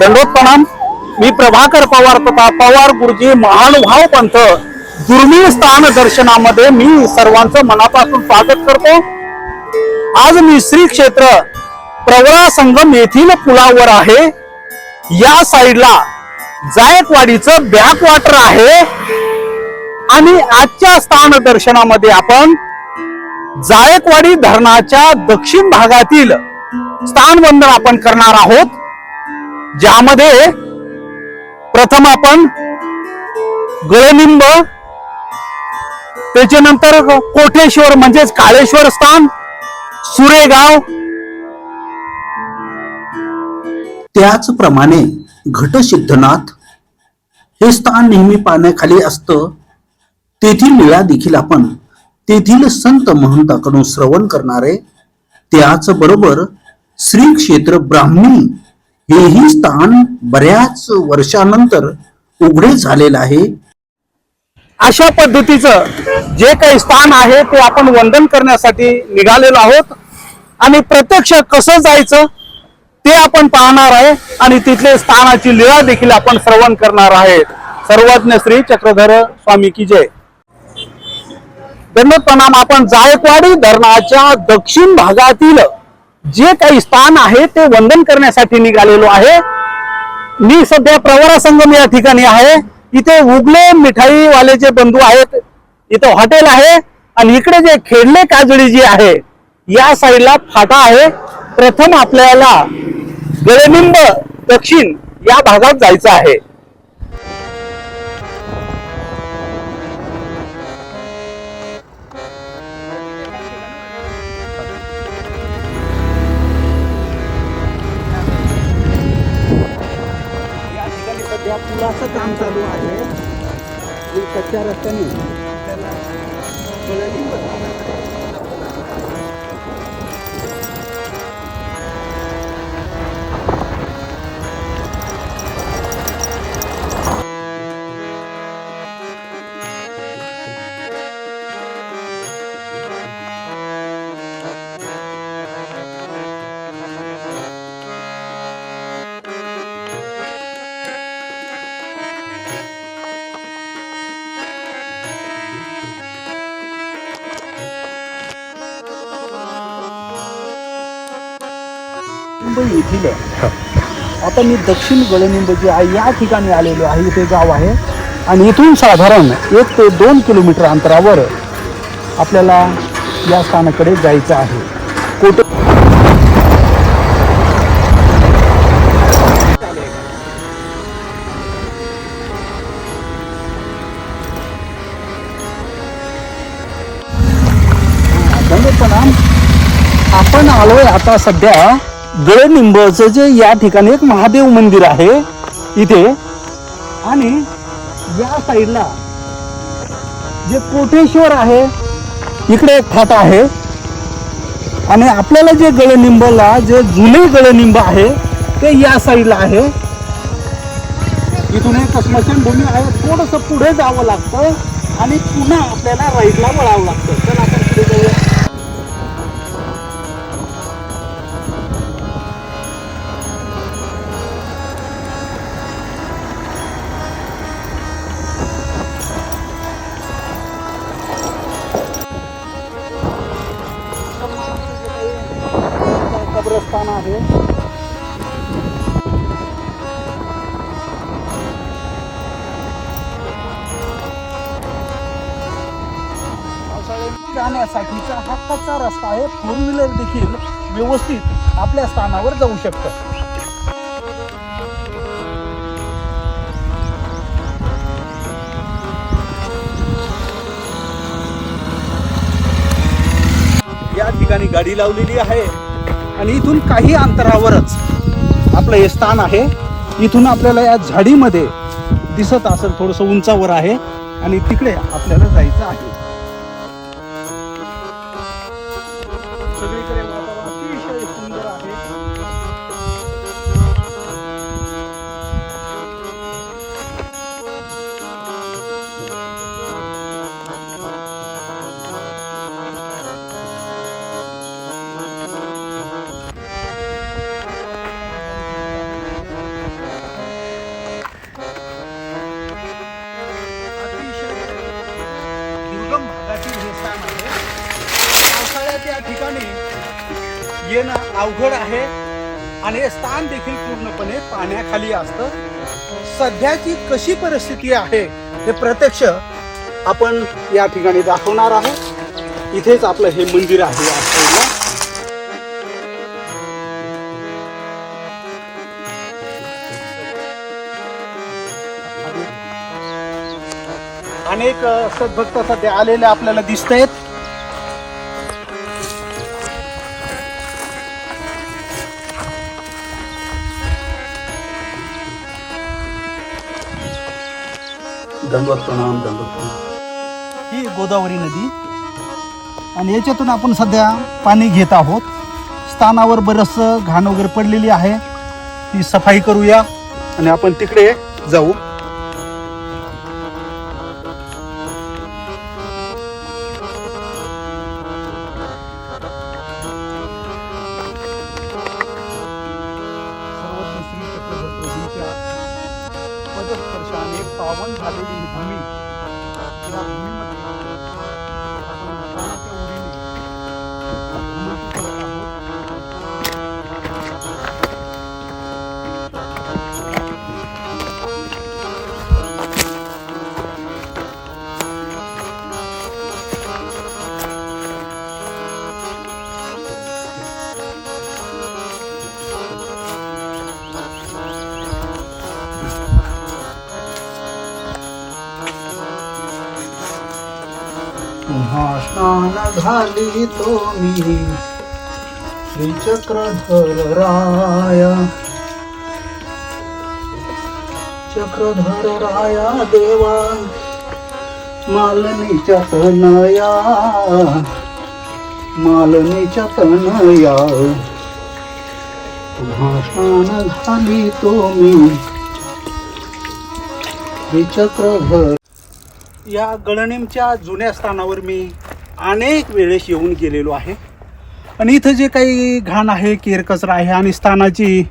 दंडोत प्रणाम. मी प्रभाकर पवार तथा पवार गुरुजी महानुभाव पंथ दुर्मिळ स्थान दर्शनामध्ये मी सर्वांचं मनापासून स्वागत करतो. आज मी श्री क्षेत्र प्रवरा संगम येथील पुलावर आहे. या साईडला जायकवाडीचं बॅकवॉटर आहे. आणि आजच्या स्थान दर्शनामध्ये आपण जायकवाडी धरणाच्या दक्षिण भागातील स्थानबंधन आपण करणार आहोत ज्यामध्ये प्रथम आपण गळनिंब त्याच्यानंतर कोठेश्वर म्हणजेच काळेश्वर स्थान सुरेगाव. त्याचप्रमाणे घटसिद्धनाथ हे स्थान नेहमी पाण्याखाली असतं. तेथील लीळा देखील आपण तेथील संत महंताकडून श्रवण करणारे त्याच बरोबर श्री क्षेत्र ब्राह्मणी हेही स्थान बऱ्याच वर्षानंतर उघडे झालेलं आहे. अशा पद्धतीचं जे काही स्थान आहे ते आपण वंदन करण्यासाठी निघालेलो आहोत. आणि प्रत्यक्ष कसं जायचं ते आपण पाहणार आहे आणि तिथले स्थानाची लीळा देखील आपण श्रवण करणार आहे. सर्वज्ञ श्री चक्रधर स्वामी की जय. दंडोत प्रणाम आपण जायकवाडी धरणाच्या दक्षिण भागातील जे काही स्थान आहे ते वंदन करण्यासाठी निघालेलो आहे. मी सध्या प्रवरा संगम या ठिकाणी आहे. इथे उगले मिठाईवाले जे बंधू आहेत इथं हॉटेल आहे आणि इकडे जे खेडले काजळी जी आहे या साईडला फाटा आहे. प्रथम आपल्याला गळनिंब दक्षिण या भागात जायचं आहे. पुलाचं काम चालू आहे. कच्च्या रस्त्याने. गळनिंब मुंबई येथील आता मी दक्षिण गळनिंब जे आहे या ठिकाणी आलेलो आहे इथे गाव आहे. आणि इथून साधारण एक ते दोन किलोमीटर अंतरावर आपल्याला या स्थानाकडे जायचं आहे. कोट आपण आलोय आता सध्या गळनिंबचं जे या ठिकाणी एक महादेव मंदिर आहे इथे. आणि या साईडला जे कोटेश्वर आहे इकडे एक फाटा आहे. आणि आपल्याला जे गळनिंबला जे जुने गळनिंब आहे ते या साईडला आहे. इथून एक स्मशानभूमी आहे. थोडस पुढे जावं लागतं आणि पुन्हा आपल्याला राईटला वळावं लागतं. जाण्यासाठीचा हा कच्चा रस्ता आहे. फोर व्हीलर देखील व्यवस्थित आपल्या स्थानावर जाऊ शकतं. या ठिकाणी गाडी लावलेली आहे. आणि इथून काही अंतरावरच आपलं हे स्थान आहे. इथून आपल्याला या झाडीमध्ये दिसत असेल थोडंसं उंचावर आहे. आणि तिकडे आपल्याला जायचं आहे. येणं अवघड आहे आणि हे स्थान देखील पूर्णपणे पाण्याखाली असतं. सध्याची कशी परिस्थिती आहे हे प्रत्यक्ष आपण या ठिकाणी दाखवणार आहोत. इथेच आपलं हे मंदिर आहे. या साईडला अनेक सद्भक्त सध्या आलेले आपल्याला दिसत आहेत दंडवत प्रणाम दंडवत प्रणाम. ही गोदावरी नदी आणि याच्यातून आपण सध्या पाणी घेत आहोत. स्थानावर बरंचसं घाण वगैरे पडलेली आहे. ती सफाई करूया आणि आपण तिकडे जाऊ. पदस्पर्शाने पावन झालेली भूमी. या भूमी घाली तो मी श्रीचक्रधर राया चक्रधर राया देवा मालनीच्या तनया. मालनीच्या तनया. भाषण स्नान घाली तो मी श्रीचक्रधर या गळणीमच्या जुन्या स्थानावर मी अनेक वेळेस येऊन गेलेलो आहे. आणि इथं जे काही घाण आहे केर कचरा आहे आणि स्थानाची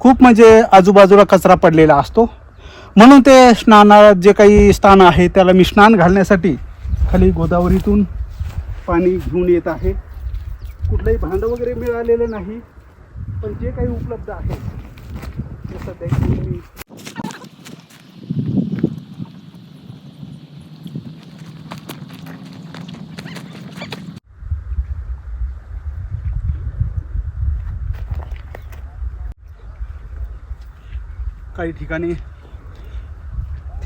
खूप म्हणजे आजूबाजूला कचरा पडलेला असतो. म्हणून ते स्नानात जे काही स्थान आहे त्याला मी स्नान घालण्यासाठी खाली गोदावरीतून पाणी घेऊन येत आहे. कुठलंही भांडं वगैरे मिळालेलं नाही पण जे काही उपलब्ध आहे ते सध्या काही ठिकाणी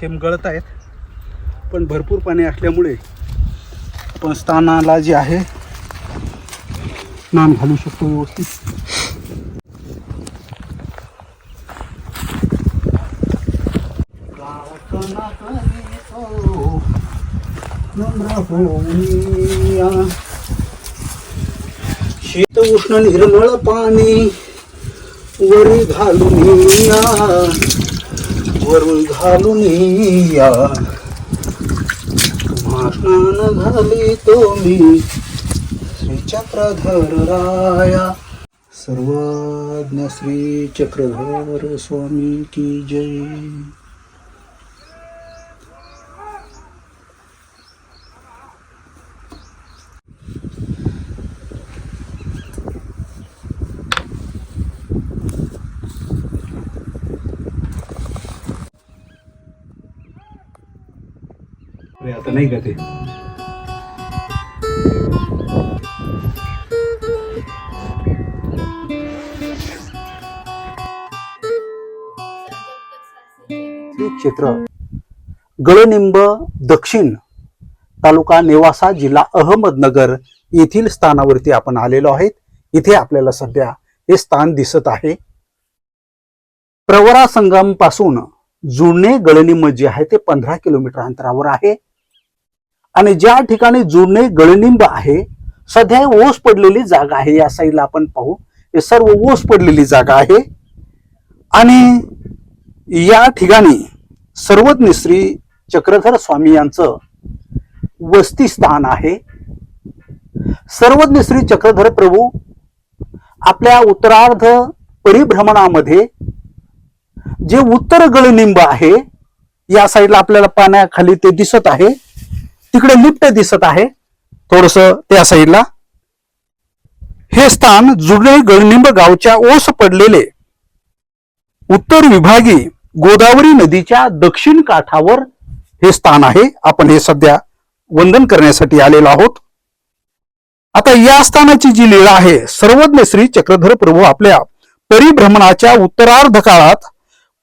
थेंब गळत आहेत. पण भरपूर पाणी असल्यामुळे आपण स्थानाला जे आहे स्नान घालू शकतो व्यवस्थित. शीत उष्ण निर्मळ पाणी. वरी घालून या वरून घालून या तुम्हा स्नान घाली तो मी. श्री चक्रधर राया. सर्वज्ञ श्री चक्रधर स्वामी की जय. अरे नाही का ते? क्षेत्र गळनिंब दक्षिण तालुका नेवासा जिल्हा अहमदनगर येथील स्थानावरती आपण आलेलो आहेत. इथे आपल्याला सध्या हे स्थान दिसत आहे. प्रवरा संगमपासून जुने गळनिंब जे आहे ते पंधरा किलोमीटर अंतरावर आहे. आणि ज्या ठिकाणी जुने गळनिंब आहे सध्या ओस पडलेली जागा आहे. या साईडला आपण पाहू. हे सर्व ओस पडलेली जागा आहे. आणि या ठिकाणी सर्वज्ञ श्री चक्रधर स्वामी यांचं वस्ती स्थान आहे. सर्वज्ञ श्री चक्रधर प्रभू आपल्या उत्तरार्ध परिभ्रमणामध्ये जे उत्तर गळनिंब आहे या साईडला आपल्याला पाण्याखाली ते दिसत आहे. तिकडे लिफ्ट दिसत आहे. थोडस त्या साईडला हे स्थान जुने गळनिंब गावच्या ओस पडलेले. उत्तर विभागी गोदावरी नदीच्या दक्षिण काठावर हे स्थान आहे. आपण हे सध्या वंदन करण्यासाठी आलेलो आहोत. आता या स्थानाची जी लीळा आहे सर्वज्ञ श्री चक्रधर प्रभू आपल्या परिभ्रमणाच्या उत्तरार्ध काळात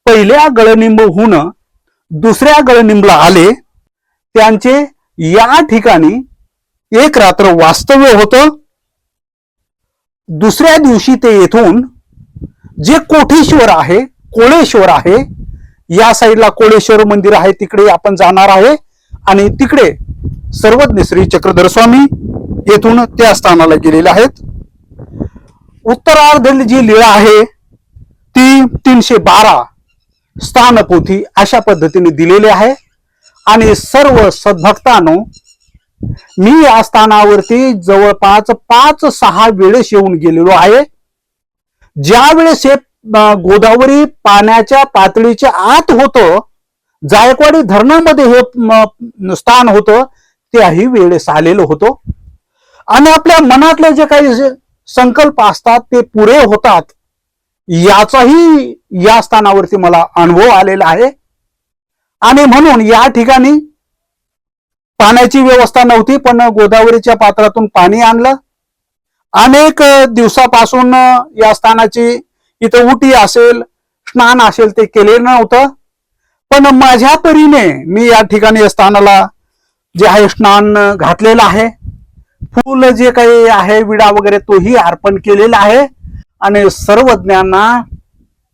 पहिल्या गळनिंबहून दुसऱ्या गळनिंबला आले. त्यांचे या ठिकाणी एक रात्र वास्तव्य होतं. दुसऱ्या दिवशी ते येथून जे कोठेश्वर आहे कोळेश्वर आहे या साईडला कोळेश्वर मंदिर आहे तिकडे आपण जाणार आहे. आणि तिकडे सर्वज्ञ श्री चक्रधर स्वामी येथून त्या स्थानाला गेलेले आहेत. उत्तरार्ध जी लीळा आहे ती तीनशे बारा स्थानपोथी अशा पद्धतीने दिलेली आहे. आणि सर्व सद्भक्तांनो मी या स्थानावरती जवळपास पाच सहा वेळेस येऊन गेलेलो आहे. ज्या वेळेस हे गोदावरी पाण्याच्या पातळीच्या आत होतं जायकवाडी धरणामध्ये हे स्थान होतं त्याही वेळेस आलेलो होतो. आणि आपल्या मनातले जे काही संकल्प असतात ते पुरे होतात याचाही या स्थानावरती मला अनुभव आलेला आहे. आणि म्हणून या ठिकाणी पाण्याची व्यवस्था नव्हती पण गोदावरीच्या पात्रातून पाणी आणलं. अनेक दिवसापासून या स्थानाची इथं उटी असेल स्नान असेल ते केलेलं नव्हतं. पण माझ्या परीने मी या ठिकाणी या स्थानाला जे आहे स्नान घातलेलं आहे. फुल जे काही आहे विडा वगैरे तोही अर्पण केलेला आहे. आणि सर्वज्ञांना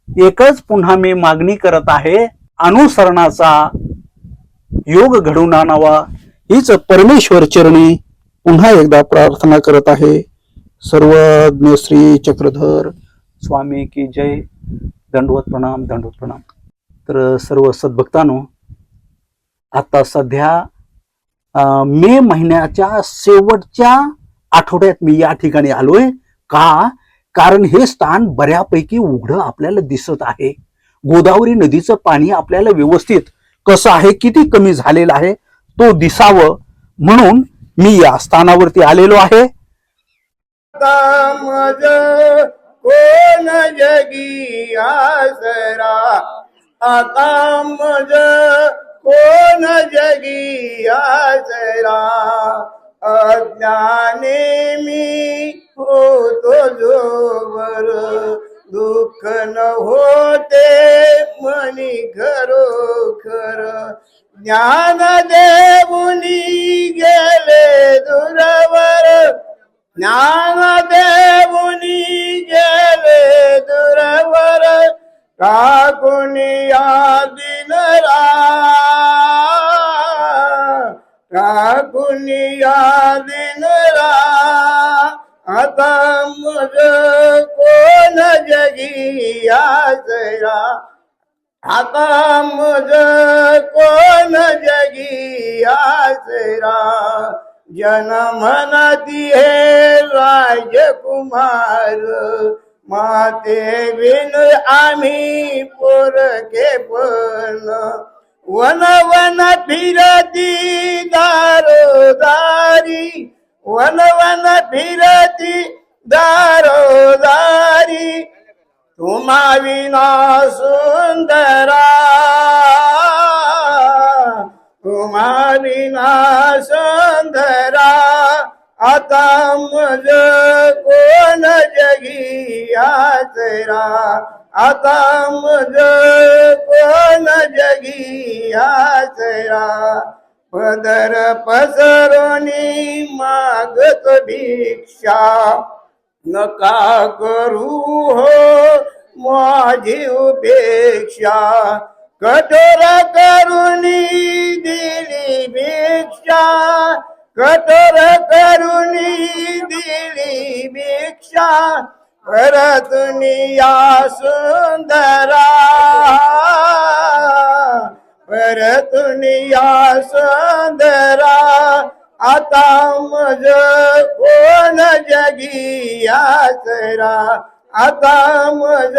एकच पुन्हा मी मागणी करत आहे अनुसरणाचा योग घडवून आणावा हीच परमेश्वर चरणी पुन्हा एकदा प्रार्थना करत आहे. सर्वज्ञ श्री चक्रधर स्वामी की जय. दंडवत प्रणाम दंडवत प्रणाम. तर सर्व सद्भक्तांनो आता सध्या मे महिन्याच्या शेवटच्या आठवड्यात मी या ठिकाणी आलोय. का? कारण हे स्थान बऱ्यापैकी उघडं आपल्याला दिसत आहे. गोदावरी नदीचं पाणी आपल्याला व्यवस्थित कसं आहे किती कमी झालेलं आहे तो दिसावं म्हणून मी या स्थानावरती आलेलो आहे. कोण जगी आसरा? आता मज कोण जगी आसरा? अज्ञाने मी होतो जोवर. દુઃખ ન હોતે મની ખરો ખર જ્ઞાન દેવુની ગેલે દુરવર. જ્ઞાન દેવુની ગેલે દુરવર. કાકુનિયા દિન કાકુનિયા દિન રા હતા મુજ कोण जगी आजरा आता मज कोण जगी आसरा जनमनती हे राजकुमार. माते बिन आम्ही पोरके पण वन वन फिरती दारोदारी. वन वन फिरती दारोदारी तुम्हा विना सुंदरा। तुम्हा विना सुंदरा आता मज कोण जगी आचरा आता मज कोण जगी आचरा पदर पसरोनी मागत भिक्षा। नका करू हो माझी उपेक्षा कठोर करुणी दिली भिक्षा कठोर करुणी दिली भिक्षा परतुनी या सुंदरा परतुनी या सुंदरा आता मज कोण जगी आचरा आता मज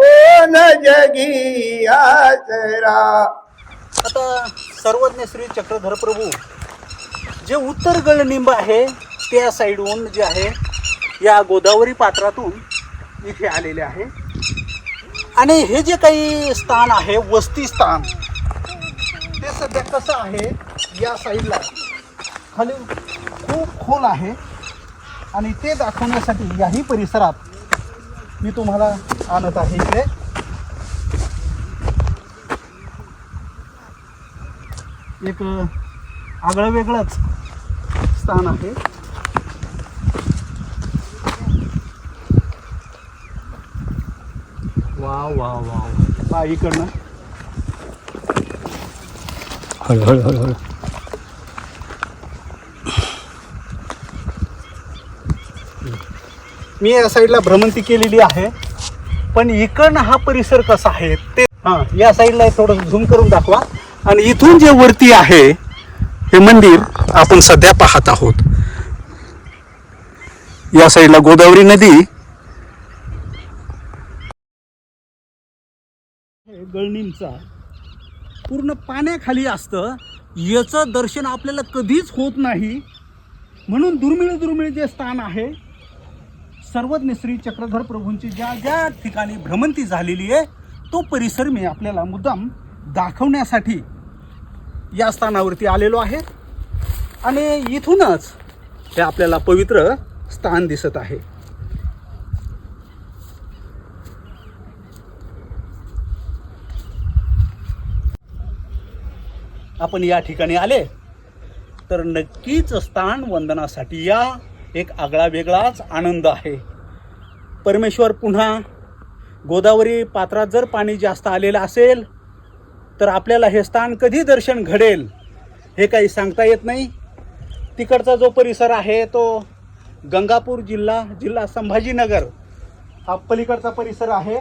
कोण जगी आचरा आता सर्वज्ञ श्री चक्रधर प्रभू जे उत्तर गळनिंब आहे त्या साईडहून जे आहे या गोदावरी पात्रातून इथे आलेले आहे. आणि हे जे काही स्थान आहे वस्ती स्थान ते सध्या कसं आहे या साईडला? खाली खूप खोल आहे. आणि ते दाखवण्यासाठी याही परिसरात मी तुम्हाला आणत आहे इकडे एक आगळं वेगळंच स्थान आहे. वा वा वा वा इकडनं. मी या साईडला भ्रमंती केलेली आहे. पण इकडनं हा परिसर कसा आहे ते हां या साईडला थोडं झूम करून दाखवा. आणि इथून जे वरती आहे हे मंदिर आपण सध्या पाहत आहोत. या साईडला गोदावरी नदी. गळणींचा पूर्ण पाण्याखाली असतं. याचं दर्शन आपल्याला कधीच होत नाही. म्हणून दुर्मिळ दुर्मिळ जे स्थान आहे सर्वज्ञ श्री चक्रधर प्रभूंची ज्या ज्या ठिकाणी भ्रमंती झालेली आहे तो परिसर मी आपल्याला मुद्दाम दाखवण्यासाठी या स्थानावरती आलेलो आहे. आणि इथूनच हे आपल्याला पवित्र स्थान दिसत आहे. आपण या ठिकाणी आले तर नक्कीच स्थान वंदनासाठी या एक आगळा वेगळाच आनंद आहे. परमेश्वर पुन्हा गोदावरी पात्रात जर पाणी जास्त आलेलं असेल तर आपल्याला हे स्थान कधी दर्शन घडेल हे काही सांगता येत नाही. तिकडचा जो परिसर आहे तो गंगापूर जिल्हा जिल्हा संभाजीनगर हा पलीकडचा परिसर आहे.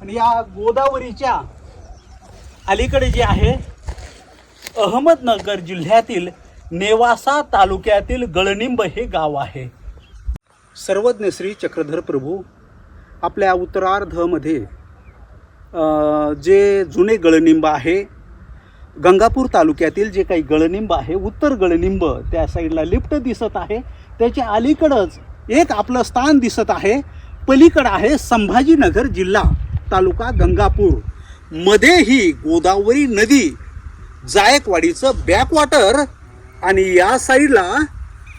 आणि या गोदावरीच्या अलीकडे जे आहे अहमदनगर जिल्ह्यातील नेवासा तालुक्यातील गळनिंब हे गाव आहे. सर्वज्ञ श्री चक्रधर प्रभू आपल्या उत्तरार्धमध्ये जे जुने गळनिंब आहे गंगापूर तालुक्यातील जे काही गळनिंब आहे उत्तर गळनिंब त्या साईडला लिफ्ट दिसत आहे. त्याच्या अलीकडंच एक आपलं स्थान दिसत आहे. पलीकडं आहे संभाजीनगर जिल्हा तालुका गंगापूर. मध्ये ही गोदावरी नदी जायकवाडीचं बॅकवॉटर आणि या साईडला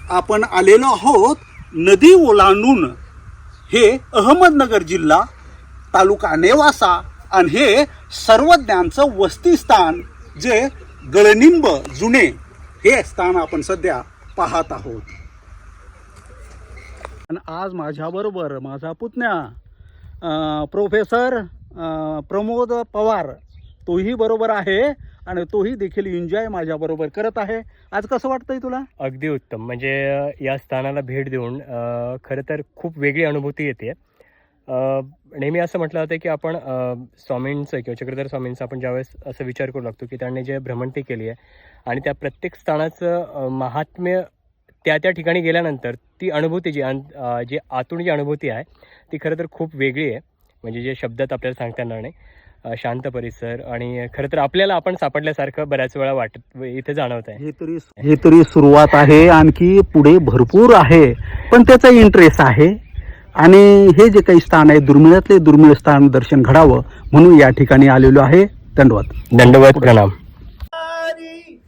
आपण आलेलो आहोत नदी ओलांडून. हे अहमदनगर जिल्हा तालुका नेवासा आणि हे सर्वज्ञांचं वस्तीस्थान जे गळनिंब जुने हे स्थान आपण सध्या पाहत आहोत. आणि आज माझ्याबरोबर माझा पुतण्या प्रोफेसर प्रमोद पवार तोही बरोबर आहे आणि तोही देखील एन्जॉय माझ्याबरोबर करत आहे. आज कसं वाटतंय तुला? अगदी उत्तम. म्हणजे या स्थानाला भेट देऊन खरं तर खूप वेगळी अनुभूती येते. नेहमी असं म्हटलं जातं की आपण स्वामींचं किंवा चक्रधर स्वामींचं आपण ज्यावेळेस असं विचार करू लागतो की त्यांनी जे भ्रमंती केली आहे आणि त्या प्रत्येक स्थानाचं महात्म्य त्या त्या ठिकाणी गेल्यानंतर ती अनुभूती जी अन- जी आतून जी अनुभूती आहे ती खरं तर खूप वेगळी आहे. म्हणजे जे शब्दात आपल्याला सांगता येणार नाही. शांत परिसर आणि खरं तर आपल्याला आपण सापडल्यासारखं बऱ्याच वेळा वाटत इथे जाणवत आहे. हे तरी हे तरी सुरुवात आहे आणखी पुढे भरपूर आहे पण त्याचा इंटरेस्ट आहे. आणि हे जे काही स्थान आहे दुर्मिळातले दुर्मिळ स्थान दर्शन घडावं म्हणून या ठिकाणी आलेलो आहे. दंडवत दंडवत प्रणाम. दारी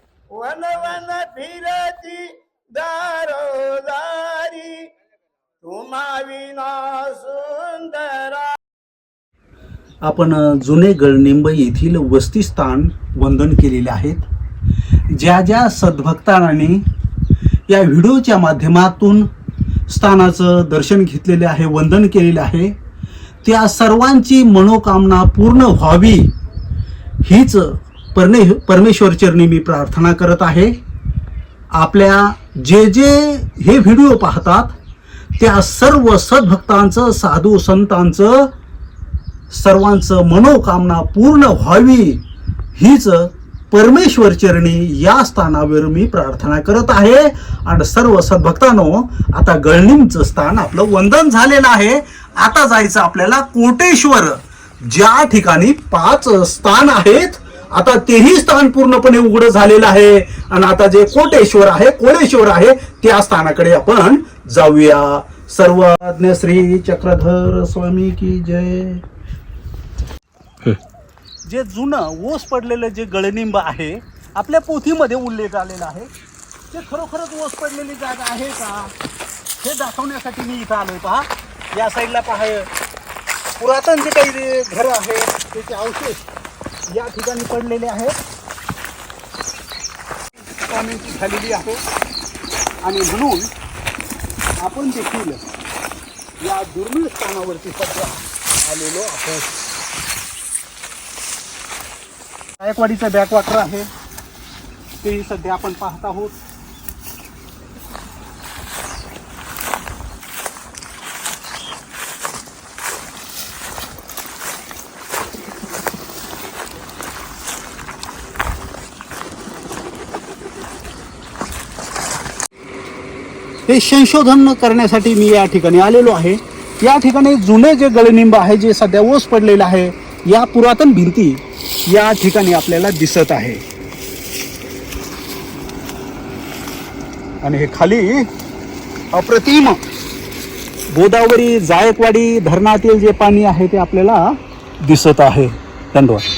आपण जुने गळनिंब येथील वस्तीस्थान वंदन केलेले आहेत. ज्या ज्या सद्भक्तांनी या व्हिडिओच्या माध्यमातून स्थानाचं दर्शन घेतलेले आहे वंदन केलेले आहे त्या सर्वांची मनोकामना पूर्ण व्हावी हीच परमे परमेश्वर चरणी मी प्रार्थना करत आहे. आपल्या जे जे हे व्हिडिओ पाहतात त्या सर्व सद्भक्तांचं साधू संतांचं सर्वांचं मनोकामना पूर्ण व्हावी हीच परमेश्वर चरणी या स्थानावर मी प्रार्थना करत आहे. आणि सर्व सद्भक्तांनो आता गळणींचं स्थान आपलं वंदन झालेलं आहे. आता जायचं आपल्याला कोटेश्वर ज्या ठिकाणी पाच स्थान आहेत. आता तेही स्थान पूर्णपणे उघड झालेलं आहे. आणि आता जे कोटेश्वर आहे कोळेश्वर आहे त्या स्थानाकडे आपण जाऊया. सर्वज्ञ श्री चक्रधर स्वामी की जय. जे जुनं ओस पडलेलं जे गळनिंब आहे आपल्या पोथीमध्ये उल्लेख आलेला आहे. ते खरोखरच ओस पडलेली जागा आहे का? हे दाखवण्यासाठी मी इथं आलोय. पहा या साईडला पहा पुरातन जे काही घर आहे त्याचे अवशेष या ठिकाणी पडलेले आहेत. स्वामींची झालेली आहे. आणि म्हणून आपण देखील या दुर्मिळ स्थानावरती सध्या आलेलो आहोत. गायकवाडीचं बॅकवॉटर आहे. तेही सध्या आपण पाहत आहोत. हे संशोधन करण्यासाठी मी या ठिकाणी आलेलो आहे. या ठिकाणी जुने जे गळनिंब आहे जे सध्या ओस पडलेलं आहे या पुरातन भिंती या ठिकाणी आपल्याला दिसत आहे. आणि हे खाली अप्रतिम गोदावरी जायकवाडी धरणातील जे पाणी आहे ते आपल्याला दिसत आहे. धन्यवाद.